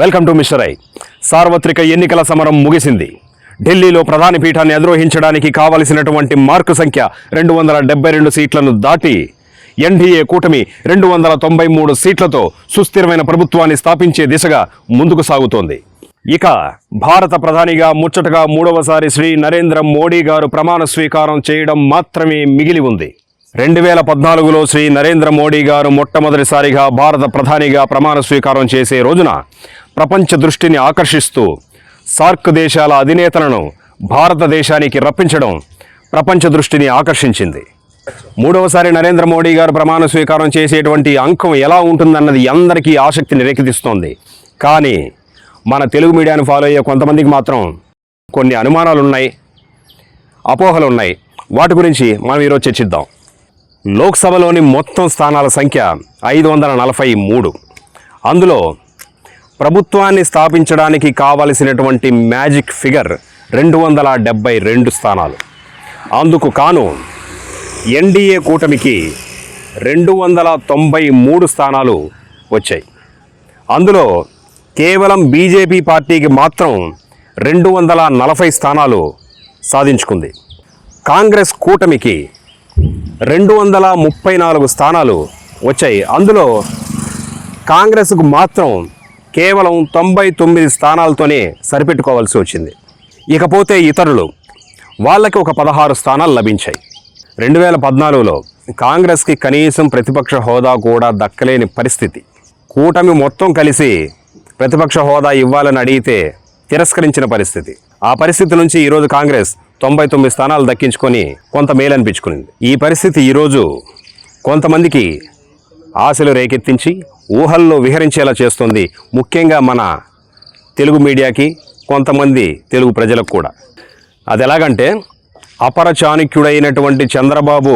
Welcome to mister I సార్వత్రిక ఎన్నికల సమరం ముగిసింది. ఢిల్లీలో ప్రధాని పీఠాన్ని అధిరోహించడానికి కావలసినటువంటి మార్కు సంఖ్య రెండు వందల డెబ్బై రెండు సీట్లను దాటి ఎన్డీఏ కూటమి రెండు వందల తొంభై మూడు సీట్లతో సుస్థిరమైన ప్రభుత్వాన్ని స్థాపించే దిశగా ముందుకు సాగుతోంది. ఇక భారత ప్రధానిగా ముచ్చటగా మూడవసారి శ్రీ నరేంద్ర మోడీ గారు ప్రమాణ స్వీకారం చేయడం మాత్రమే మిగిలి ఉంది. రెండు వేల పద్నాలుగులో శ్రీ నరేంద్ర మోడీ గారు మొట్టమొదటిసారిగా భారత ప్రధానిగా ప్రమాణ స్వీకారం చేసే రోజున ప్రపంచ దృష్టిని ఆకర్షిస్తూ సార్క్ దేశాల అధినేతలను భారతదేశానికి రప్పించడం ప్రపంచ దృష్టిని ఆకర్షించింది. మూడవసారి నరేంద్ర మోడీ గారు ప్రమాణ స్వీకారం చేసేటువంటి అంకం ఎలా ఉంటుందన్నది అందరికీ ఆసక్తిని రేకెత్తిస్తోంది. కానీ మన తెలుగు మీడియాను ఫాలో అయ్యే కొంతమందికి మాత్రం కొన్ని అనుమానాలు ఉన్నాయి అపోహలు ఉన్నాయి వాటి గురించి మనం ఈరోజు చర్చిద్దాం. లోక్సభలోని మొత్తం స్థానాల సంఖ్య ఐదు వందల నలభై మూడు. అందులో ప్రభుత్వాన్ని స్థాపించడానికి కావలసినటువంటి మ్యాజిక్ ఫిగర్ రెండు వందల డెబ్బై రెండు స్థానాలు. అందుకు కాను ఎన్డీఏ కూటమికి రెండు వందల తొంభై మూడు స్థానాలు వచ్చాయి. అందులో కేవలం బీజేపీ పార్టీకి మాత్రం రెండు వందల నలభై స్థానాలు సాధించుకుంది. కాంగ్రెస్ కూటమికి రెండు వందల ముప్పై నాలుగు స్థానాలు వచ్చాయి. అందులో కాంగ్రెస్కు మాత్రం కేవలం తొంభై తొమ్మిది స్థానాలతోనే సరిపెట్టుకోవాల్సి వచ్చింది. ఇకపోతే ఇతరులు వాళ్ళకి ఒక పదహారు స్థానాలు లభించాయి. రెండు వేల పద్నాలుగులో కాంగ్రెస్కి కనీసం ప్రతిపక్ష హోదా కూడా దక్కలేని పరిస్థితి. కూటమి మొత్తం కలిసి ప్రతిపక్ష హోదా ఇవ్వాలని అడిగితే తిరస్కరించిన పరిస్థితి. ఆ పరిస్థితి నుంచి ఈరోజు కాంగ్రెస్ తొంభై తొమ్మిది స్థానాలు దక్కించుకొని కొంత మేలనిపించుకునింది. ఈ పరిస్థితి ఈరోజు కొంతమందికి ఆశలు రేకెత్తించి ఊహల్లో విహరించేలా చేస్తుంది ముఖ్యంగా మన తెలుగు మీడియాకి కొంతమంది తెలుగు ప్రజలకు కూడా. అది ఎలాగంటే అపర చాణుక్యుడైనటువంటి చంద్రబాబు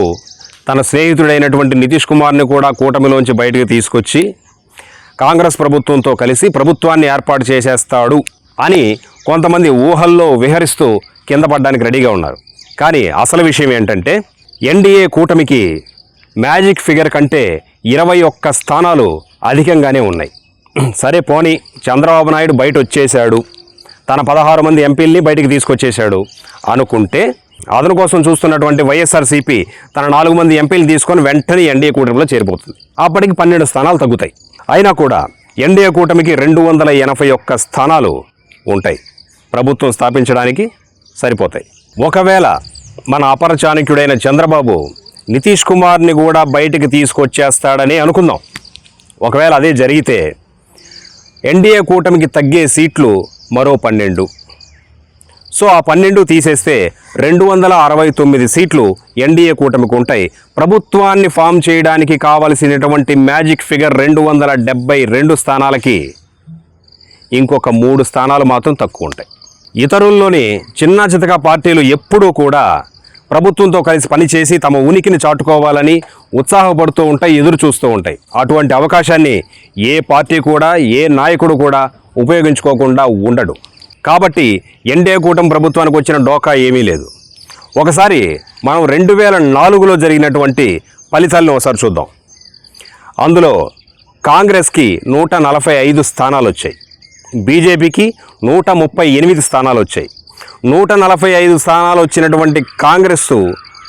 తన స్నేహితుడైనటువంటి నితీష్ కుమార్ని కూడా కూటమిలోంచి బయటకు తీసుకొచ్చి కాంగ్రెస్ ప్రభుత్వంతో కలిసి ప్రభుత్వాన్ని ఏర్పాటు చేసేస్తాడు అని కొంతమంది ఊహల్లో విహరిస్తూ కింద పడ్డానికి రెడీగా ఉన్నారు. కానీ అసలు విషయం ఏంటంటే ఎన్డీఏ కూటమికి మ్యాజిక్ ఫిగర్ కంటే ఇరవై ఒక్క స్థానాలు అధికంగానే ఉన్నాయి. సరే పోనీ చంద్రబాబు నాయుడు బయట వచ్చేశాడు తన పదహారు మంది ఎంపీల్ని బయటికి తీసుకొచ్చేశాడు. అనుకుంటే అతని కోసం చూస్తున్నటువంటి వైఎస్ఆర్సీపీ తన నాలుగు మంది ఎంపీలు తీసుకొని వెంటనే ఎన్డీఏ కూటమిలో చేరిపోతుంది. అప్పటికి పన్నెండు స్థానాలు తగ్గుతాయి. అయినా కూడా ఎన్డీఏ కూటమికి రెండు వందల ఎనభై ఒక్క స్థానాలు ఉంటాయి. ప్రభుత్వం స్థాపించడానికి సరిపోతాయి. ఒకవేళ మన అపర చాణక్యుడైన చంద్రబాబు నితీష్ కుమార్ని కూడా బయటికి తీసుకొచ్చేస్తాడని అనుకుందాం. ఒకవేళ అదే జరిగితే ఎన్డీఏ కూటమికి తగ్గే సీట్లు మరో పన్నెండు. సో ఆ పన్నెండు తీసేస్తే రెండు వందల అరవై తొమ్మిది సీట్లు ఎన్డీఏ కూటమికి ఉంటాయి. ప్రభుత్వాన్ని ఫామ్ చేయడానికి కావలసినటువంటి మ్యాజిక్ ఫిగర్ రెండు వందల డెబ్బై రెండు స్థానాలకి ఇంకొక మూడు స్థానాలు మాత్రం తక్కువ ఉంటాయి. ఇతరుల్లోని చిన్న చితక పార్టీలు ఎప్పుడూ కూడా ప్రభుత్వంతో కలిసి పనిచేసి తమ ఉనికిని చాటుకోవాలని ఉత్సాహపడుతూ ఉంటాయి ఎదురు చూస్తూ ఉంటాయి. అటువంటి అవకాశాన్ని ఏ పార్టీ కూడా ఏ నాయకుడు కూడా ఉపయోగించుకోకుండా ఉండడు. కాబట్టి ఎన్డీఏ కూటమి ప్రభుత్వానికి వచ్చిన డోకా ఏమీ లేదు. ఒకసారి మనం రెండు వేల నాలుగులో జరిగినటువంటి ఫలితాలను ఒకసారి చూద్దాం. అందులో కాంగ్రెస్కి నూట నలభై ఐదు స్థానాలు వచ్చాయి బీజేపీకి నూట ముప్పై ఎనిమిది స్థానాలు వచ్చాయి నూట నలభై ఐదు స్థానాలు వచ్చినటువంటి కాంగ్రెస్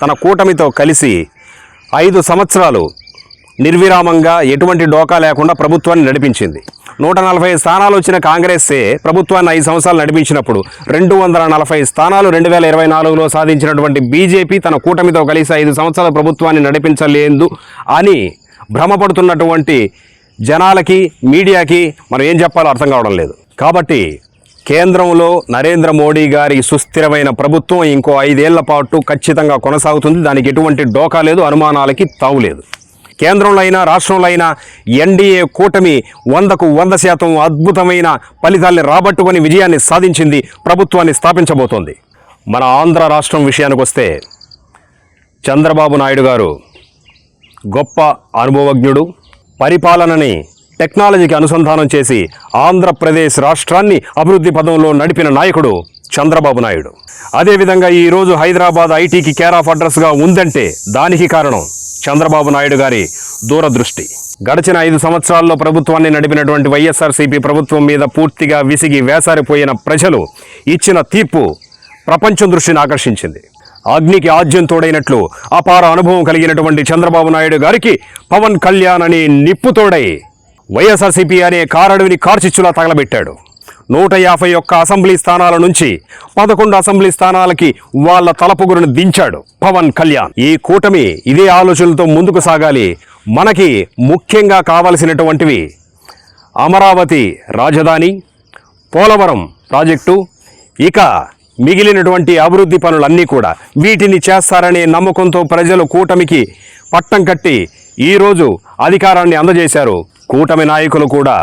తన కూటమితో కలిసి ఐదు సంవత్సరాలు నిర్విరామంగా ఎటువంటి డోకా లేకుండా ప్రభుత్వాన్ని నడిపించింది. నూట నలభై స్థానాలు వచ్చిన కాంగ్రెస్సే ప్రభుత్వాన్ని ఐదు సంవత్సరాలు నడిపించినప్పుడు రెండు వందల నలభై స్థానాలు రెండు వేల ఇరవై నాలుగులో సాధించినటువంటి బీజేపీ తన కూటమితో కలిసి ఐదు సంవత్సరాల ప్రభుత్వాన్ని నడిపించలేదు అని భ్రమపడుతున్నటువంటి జనాలకి మీడియాకి మనం ఏం చెప్పాలో అర్థం కావడం లేదు. కాబట్టి కేంద్రంలో నరేంద్ర మోడీ గారి సుస్థిరమైన ప్రభుత్వం ఇంకో ఐదేళ్ళ పాటు ఖచ్చితంగా కొనసాగుతుంది. దానికి ఎటువంటి డోకా లేదు అనుమానాలకి తావులేదు కేంద్రంలో అయినా రాష్ట్రంలో అయినా ఎన్డీఏ కూటమి వందకు వంద శాతం అద్భుతమైన ఫలితాల్ని రాబట్టుకొని విజయాన్ని సాధించింది ప్రభుత్వాన్ని స్థాపించబోతోంది. మన ఆంధ్ర రాష్ట్రం విషయానికి వస్తే చంద్రబాబు నాయుడు గారు గొప్ప అనుభవజ్ఞుడు పరిపాలనని టెక్నాలజీకి అనుసంధానం చేసి ఆంధ్రప్రదేశ్ రాష్ట్రాన్ని అభివృద్ధి పదంలో నడిపిన నాయకుడు చంద్రబాబు నాయుడు. అదేవిధంగా ఈరోజు హైదరాబాద్ ఐటీకి కేర్ ఆఫ్ అడ్రస్గా ఉందంటే దానికి కారణం చంద్రబాబు నాయుడు గారి దూరదృష్టి. గడిచిన ఐదు సంవత్సరాల్లో ప్రభుత్వాన్ని నడిపినటువంటి వైఎస్ఆర్సీపీ ప్రభుత్వం మీద పూర్తిగా విసిగి వేసారిపోయిన ప్రజలు ఇచ్చిన తీర్పు ప్రపంచం దృష్టిని ఆకర్షించింది. అగ్నికి ఆజ్యం తోడైనట్లు అపార అనుభవం కలిగినటువంటి చంద్రబాబు నాయుడు గారికి పవన్ కళ్యాణ్ అని నిప్పుతోడై వైఎస్ఆర్సీపీ అనే కారడువిని కార్చిచ్చులా తగలబెట్టాడు. నూట యాభై ఒక్క అసెంబ్లీ స్థానాల నుంచి పదకొండు అసెంబ్లీ స్థానాలకి వాళ్ళ తలపుగురును దించాడు పవన్ కళ్యాణ్. ఈ కూటమి ఇదే ఆలోచనలతో ముందుకు సాగాలి. మనకి ముఖ్యంగా కావలసినటువంటివి అమరావతి రాజధాని పోలవరం ప్రాజెక్టు ఇక మిగిలినటువంటి అభివృద్ధి పనులన్నీ కూడా వీటిని చేస్తారనే నమ్మకంతో ప్రజలు కూటమికి పట్టం కట్టి ఈరోజు అధికారాన్ని అందజేశారు. కూటమి నాయకులు కూడా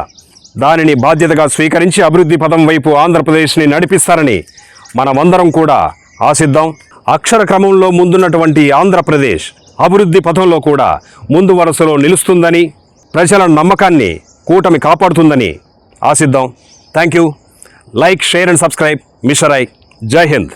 దానిని బాధ్యతగా స్వీకరించి అభివృద్ధి పదం వైపు ఆంధ్రప్రదేశ్ని నడిపిస్తారని మనమందరం కూడా ఆశిద్దాం. అక్షర క్రమంలో ముందున్నటువంటి ఆంధ్రప్రదేశ్ అభివృద్ధి పథంలో కూడా ముందు వరుసలో నిలుస్తుందని ప్రజల నమ్మకాన్ని కూటమి కాపాడుతుందని ఆశిద్దాం. Thank you like share and subscribe. మిషరై Jai Hind